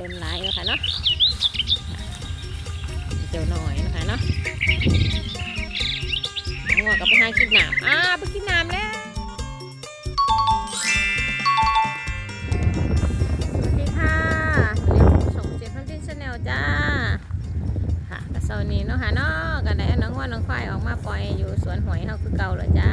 ลมไหลนะคะเนาะเจียวหน่อยนะคะเนาะหัวกับไปหากินน้ำอ้าไปกินน้ำแล้วสวัสดีค่ะสมเจมทั้งดินชาแนลจ้าค่ะกระเซานี้นะคะเนาะกันได้น้องว่าน้องควายออกมาปล่อยอยู่สวนหอยเฮาคือเก่าเลยจ้า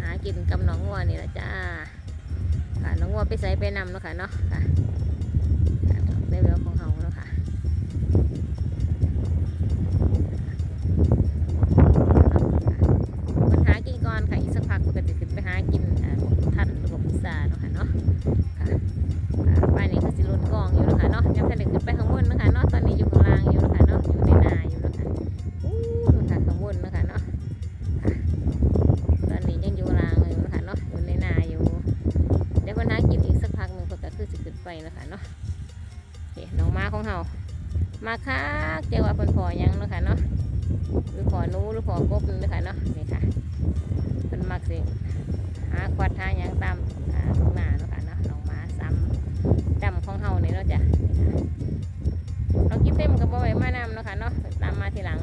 หากินกับน้องวัวนี่ละจ้าค่ะน้องวัวไปใส่ไปนำเนาะค่ะเนาะค่ะในเวลของ มาค่ะเจ้าว่าเพิ่นขอยังเนาะค่ะเนาะหรือขอนู้หรือขอกบเนาะค่ะเนาะนี่ค่ะเนมากสิหาควัดหายังตามตรงหน้าเนาะค่ะเนาะลองมาซ้ำดำของเฮาเนี่ยเนาะจ้ะลองกิ๊บเต็มกับบ่ไว้มาน้ำเนาะค่ะเนาะตามมาทีหลัง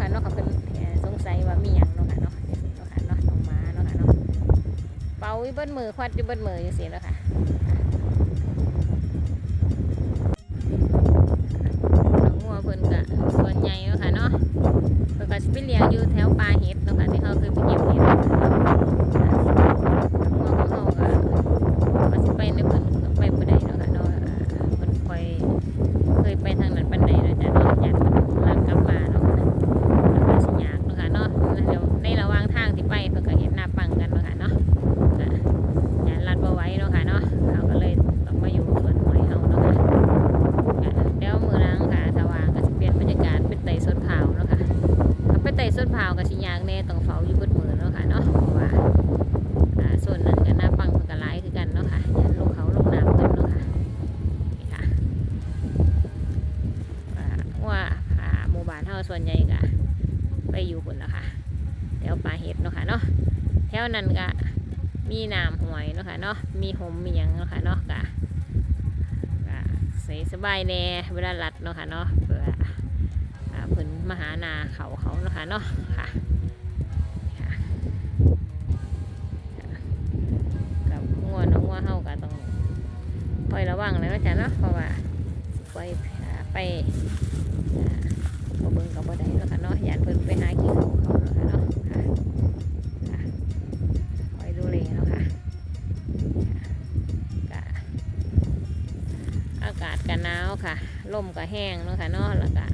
นาะค่ะเนาะค่ะเพิ่นสงสัยว่ามีอย่างเนาะค่ะเนาะเนาะค่ะเนาะน้งมาเนาะค่ะเนาะเป่าอยู่เบิ้ลมือควัดอยู่เบิ้ลมืออยู่สิเนาะค่ะงัวเพิ่นก็ส่วนใหญ่เนาะค่ะนาเพิ่นก็สิไปเลี้ยงอยู่แถวปลาเห็ดนาะคะที่เขาเคยไปเก็บเห็ด วนั้นก็มีน้ำหอยเนาะค่ะเนาะมีหอมมียงเนาะค่ะเนาะกะใส่สบายแน่เวลาลัดเนาะค่ะเนาะเพื่อผืนมหานาเขาเขาเนาะค่ะเนาะค่ะกับงัวน้องัวเฮาก็ต้องคอยระวังเลยนะจ๊ะเนาะเพราะว่าไปไปกระเบื้งกับบื้ได้เนาะค่ะเนาะอย่าเพิ่นไปหากินเาเขาเนาะค่ะเนาะ หนาวค่ะลมก็แห้งเนาะค่ะเนาะแล้วก็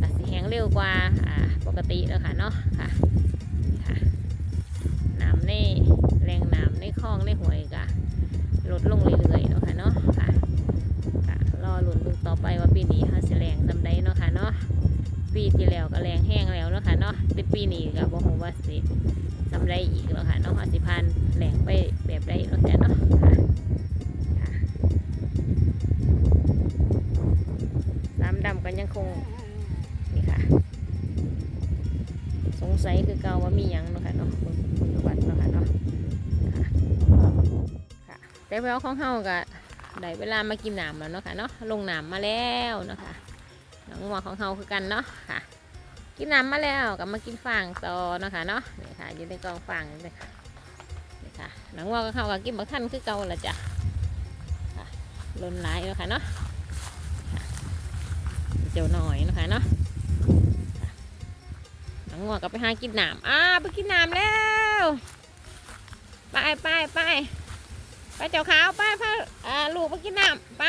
กสิแห้งเร็วกว่าอ่าปกติแล้วค่ะเนาะค่ะค่ะน้ำในแรงน้ำในคลองในห้วยก็ลดลงเรื่อยๆเนาะค่ะเนาะค่ะค่ะรอลุ้นดูต่อไปว่าปีนี้เขาสิแรงจำได้เนาะค่ะเนาะปีที่แล้วก็แรงแห้งแล้วเนาะค่ะเนาะปีนี้ก็บ่ฮู้ว่าสิจำได้อีกแล้วค่ะเนาะว่าสิพันแรงไปแบบใดเนาะจ้ะเนาะค่ะ ยังคงนี่ค่ะ สงสัยคือเกาว่ามียังเนาะค่ะเนาะคุณคุณวัดเนาะค่ะเนาะค่ะแต่แววของเฮาก็ได้เวลามากินน้ำแล้วเนาะค่ะเนาะลงน้ำมาแล้วเนาะค่ะน้องงัวของเฮาคือกันเนาะค่ะ กินน้ำมาแล้วก็มากินฟางต่อเนาะค่ะเนาะนี่ค่ะอยู่ในกองฟางนี่ค่ะนี่ค่ะน้องงัวของเฮาก็กินบักทันคือเก่าละจ้ะค่ะลนหลายแล้วค่ะเนาะ เจียวหน่อยนะคะเนาะน้องงัวก็ไปหากินน้ำอ้าไปกินน้ำแล้ว ไปไปไปไปเจ้าขาวไปพาอ่าลูกไปกินน้ำไป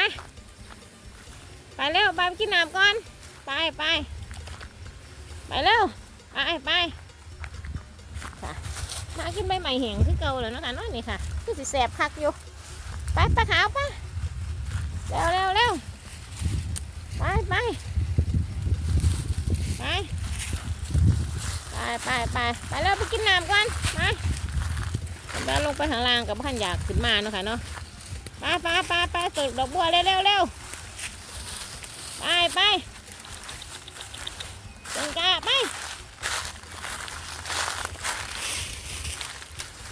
ไปเร็วไปกินน้ำก่อน ไปไปไปเร็วไปไปค่ะมากินใบใหม่แห้งคือเก่าแล้วนาะคะเนาะนี่ค่ะ คือสิแสบคักอยู่ไปไปขาวไปเร็วเร็วเร็วไปไป ไปไปไปไปแล้วไปกินน้ำก่อนมาแล้วลงไปข้างล่างกับพันอยากขึ้นมาเนาะค่ะเนาะไปไปไปไปตกดอกบัวเร็วเร็วเร็วไปไปจังกาไป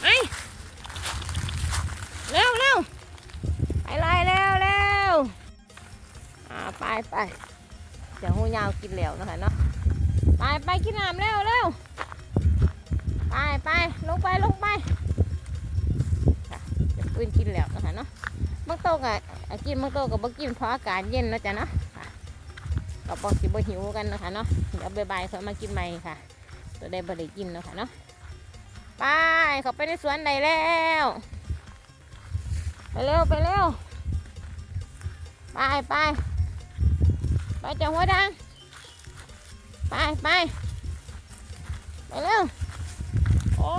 ไปเร็วเร็วไปเลยเร็วเร็วอ่าไปไปเดี๋ยวหูยาวกินแล้วนะคะเนาะ ไปไปกินน้ำเร็วเร็วไปไปลงไปลงไปค่ะปืนกินแล้วนะคะเนาะบางโตกอะอะกินบางโตกับบ่กินเพราะอากาศเย็นนะจ๊ะเนาะก็บอกสิบ่หิวกันนะคะเนาะเดี๋ยวบ่ายๆเขามากินใหม่ค่ะ ตัวได้บ่ได้กินเนาะค่ะเนาะไปเขาไปในสวนไหนแล้วไปเร็วไปเร็วไปไปไปจังหัวดัง ไปไปไปเร็วโอ้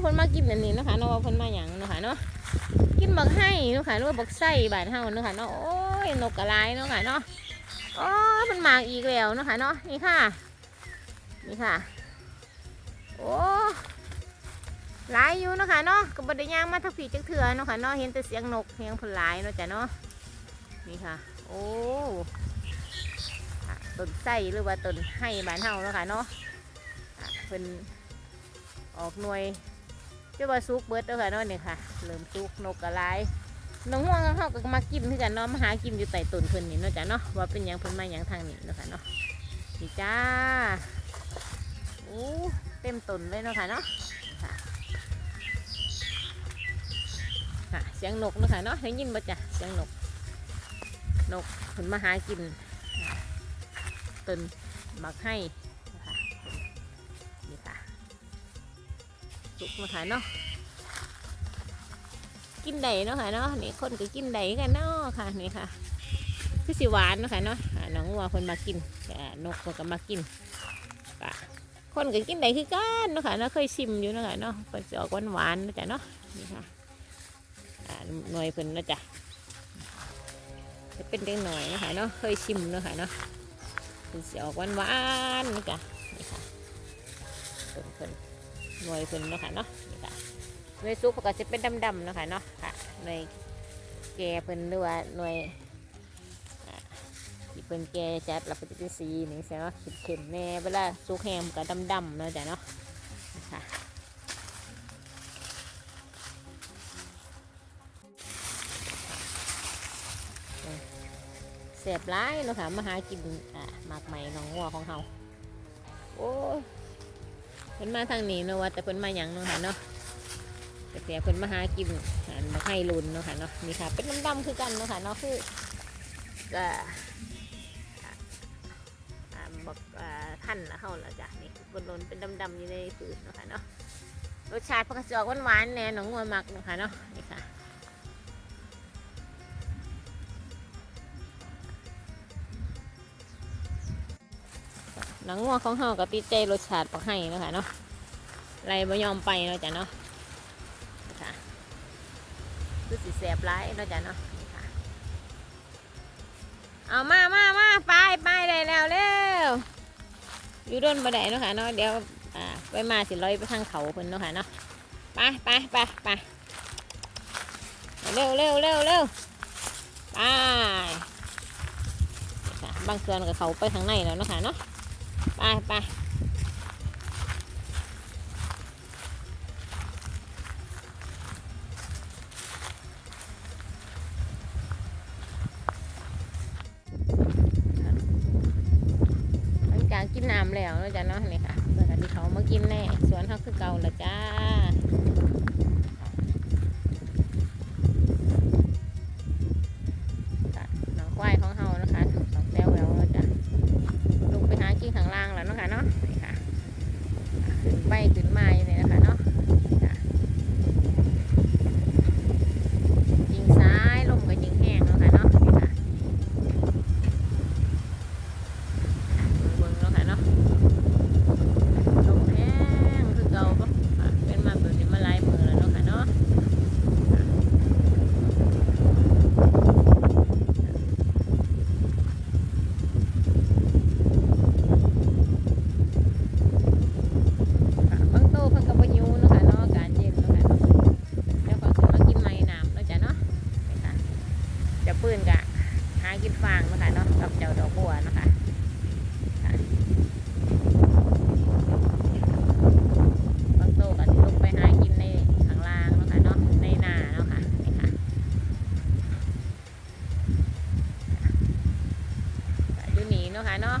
เพิ่นมากินอันนี้นะคะเนาะว่าเพิ่นมาหยังนะค่ะเนาะกินบักให้นะค่ะหรือว่าบักไส้บานเฮานะค่ะเนาะโอ้ยนกกระไรเนาะค่ะเนาะโอ้ยมันมาอีกแล้วนะค่ะเนาะนี่ค่ะ นี่ค่ะ โอ้หลายอยู่นะค่ะเนาะก็บ่ได้ย่างมาทักผีจักเถื่อเนาะค่ะเนาะเห็นแต่เสียงนกเสียงเพิ่นหลายเนาะจ้ะเนาะนี่ค่ะ โอ้ ต้นไส้หรือว่าต้นไห้บ้านเฮาแล้วค่ะเนาะเป็นออกหน่วยเจ้าว่าซุกเบิดแล้วค่ะเนาะนี่ค่ะเริ่มซุกนกกระไรน้องห่วงเขาก็มากินคือกันเนาะมาหากินอยู่ใต้ต้นเพิ่นนี่เนาะจ้ะเนาะว่าเป็นยังเพิ่นมาหยังทางนี้เนาะค่ะเนาะนี่จ้าโอ้เต็มต้นเลยเนาะค่ะเนาะค่ะเสียงนกเนาะค่ะเนาะได้ยินบ่จ้ะเสียงนกนกผลมาหากิน ต้นมักให้นะคะนี่ค่ะสุกมาค่ะเนาะกินไดเนาะค่ะเนาะนี่คนก็กินไดกันเนาะค่ะนี่ค่ะคือสิหวานเนาะค่ะเนาะน้องวัวคนมากินนกคนก็มากินอะคนก็กินไดคือกันเนาะค่ะเนาะเคยชิมอยู่เนาะค่ะเนาะเป็นออกหวานหวานๆนะจ้ะเนาะนี่ค่ะหน่วยเพิ่นนะจ้ะจะเป็นเด็กหน่อยนะคะเนาะเคยชิมเนาะค่ะเนาะ เป็นสีออกหวานหวานๆนี่ค่ะนี่ค่ะเพิ่นเพิ่นหน่วยเพิ่นเนาะค่ะเนาะนี่ค่ะหน่วยซุปก็จะเป็นดำๆเนาะค่ะเนาะค่ะหน่วยแก่เพิ่นหรือว่าหน่วยอ่าที่เพิ่นแก่จัดแล้วเป็นสีนี่ใช่ไหมเข็มๆแน่เวลาซุกแฮมก็ดำๆเนาะจ้ะเนาะ เสียบร้ายเนาะค่ะมาหากินอ่าหมากใหม่น้องงัวของเฮาโอ้เพิ่นมาทางนี้เนาะว่าแต่เพิ่นมาหยังเนาะค่ะเนาะแต่เสียเพิ่นมาหากินหันมาให้ลุนเนาะค่ะเนาะนี่ค่ะ เป็นดำๆคือกันเนาะค่ะเนาะคือก็อ่าอ่าบอกอ่าท่านละเฮาละจ้ะนี่บนลนเป็นดำๆอยู่ในฝืนเนาะค่ะเนาะรสชาติเพิ่นก็สิอกหวานๆแน่น้องงัวมักเนาะค่ะเนาะ นังงัวของเฮาก็ติดใจรสชาติปักให้นะคะเนาะไรบ่ยอมไปเนาะจ้ะเนาะค่ะคือสิแสบร้ายเนาะจ้ะเนาะเอามามามาไปไปได้แล้วเร็วอยู่ด้นบ่ได้เนาะค่ะเนาะเดี๋ยวอ่าไปมาสิลอยไปทางเขาเพิ่นเนาะค่ะเนาะไปไปไปไปเร็วเร็วเร็วเร็วไปค่ะบางส่วนกับเขาไปทางในแล้วเนาะค่ะเนาะ ไปไปกกินน้ำแล้วนาะจ๊ะเนาะนี่ค่ะเพื่อนที่เขามากินแน่สวนเขาคือเก่าละจ้า ขึ้นไมาอยู่นี่นะคะเนาะ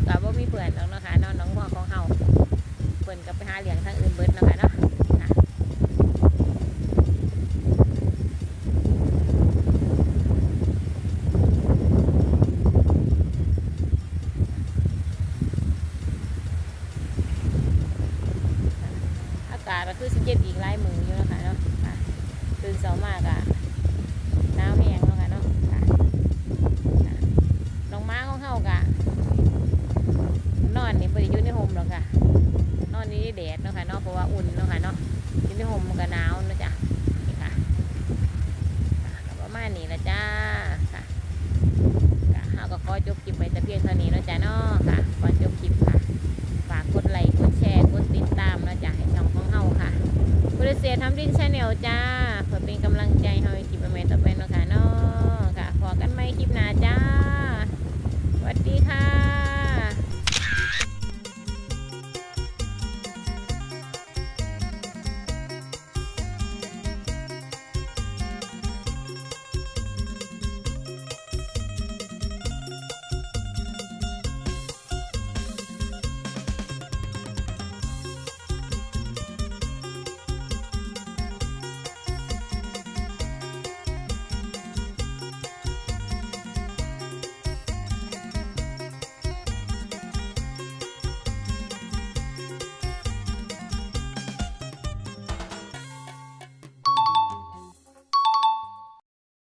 เนาะค่ามีเพื่อนหรอกเนะคะน้องพ่อของเฮาเพิ่นก็ไปหาเหลียงทางอื่นเบิดนะคะเนาะอากาศก็คือสิเย็นอีกหลายมืออยู่นะคะเนาะค่ะตื่นเช้ามากอะ เสียทำดินชาแนลจ้าเพื่อเป็นกำลังใจให้เฮาในคลิปใหม่ต่อไปนะคะเนาะค่ะพอกันไหม่คลิปหน้าจ้าสวัสดีค่ะ